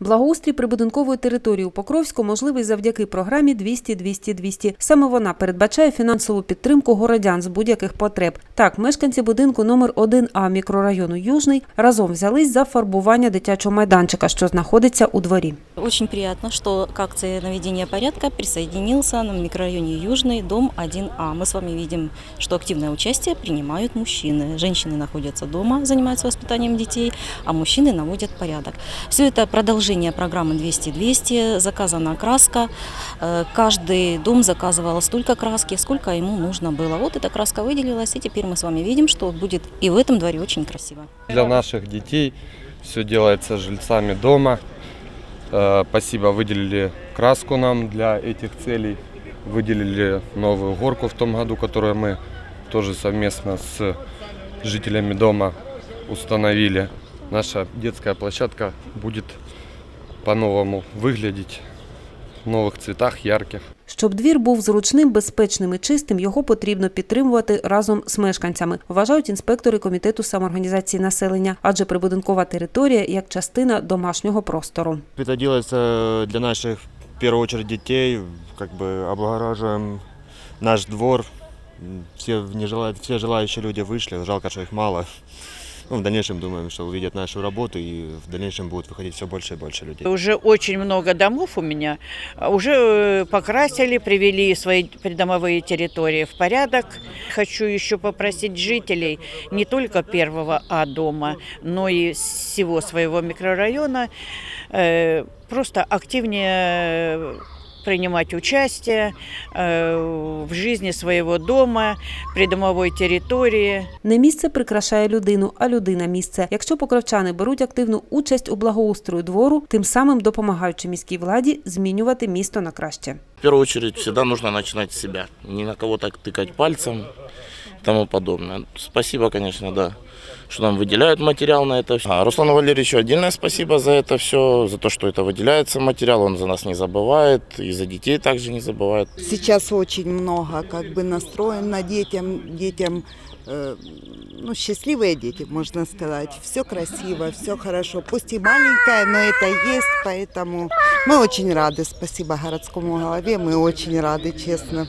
Благоустрій прибудинкової території у Покровську можливий завдяки програмі 200-200-200. Саме вона передбачає фінансову підтримку городян з будь-яких потреб. Так, мешканці будинку номер 1А мікрорайону Южний разом взялись за фарбування дитячого майданчика, що знаходиться у дворі. Очень приятно, что к акции наведения порядка присоединился на микрорайоне Южный дом 1А. Мы с вами видим, что активное участие принимают мужчины. Женщины находятся дома, занимаются воспитанием детей, а мужчины наводят порядок. Все это продолжение программы 200-200, заказана краска. Э, Каждый дом заказывал столько краски, сколько ему нужно было. Вот эта краска выделилась, и теперь мы с вами видим, что будет и в этом дворе очень красиво. Для наших детей все делается жильцами дома. Э, Спасибо, выделили краску нам для этих целей. Выделили новую горку в том году, которую мы тоже совместно с жителями дома установили. Наша детская площадка будет по-новому выглядеть в новых цветах, ярких. Щоб двір був зручним, безпечним і чистим, його потрібно підтримувати разом з мешканцями, вважають інспектори комітету самоорганізації населення, адже прибудинкова територія як частина домашнього простору. Это делается для наших, в первую очередь, детей. Как бы облагораживаем наш двор. М, Все, не желают, все желающие люди вышли, жалко, что их мало. Ну, в дальнейшем думаем, что увидят нашу работу и в дальнейшем будут выходить все больше и больше людей. Уже очень много домов у меня. Уже э, покрасили, привели свои придомовые территории в порядок. Хочу еще попросить жителей не только первого А дома, но и всего своего микрорайона э, просто активнее э, принимать участие э, в жизни своего дома, придомовой території. Не місце прикрашає людину, а людина місце. Якщо покровчани беруть активну участь у благоустрою двору, тим самим допомагаючи міській владі змінювати місто на краще. В першу чергу завжди потрібно починати з себе, Не на кого так тикати пальцем тому подобное. Спасибо, конечно, да, что нам выделяют материал на это. А Руслану Валерьевичу отдельное спасибо за это все, за то, что это выделяется материал. Он за нас не забывает, и за детей также не забывает. Сейчас очень много как бы настроен на детям, детям, э, ну, счастливые дети, можно сказать. Все красиво, все хорошо. Пусть и маленькая, но это есть, поэтому мы очень рады. Спасибо городскому голове, мы очень рады, честно.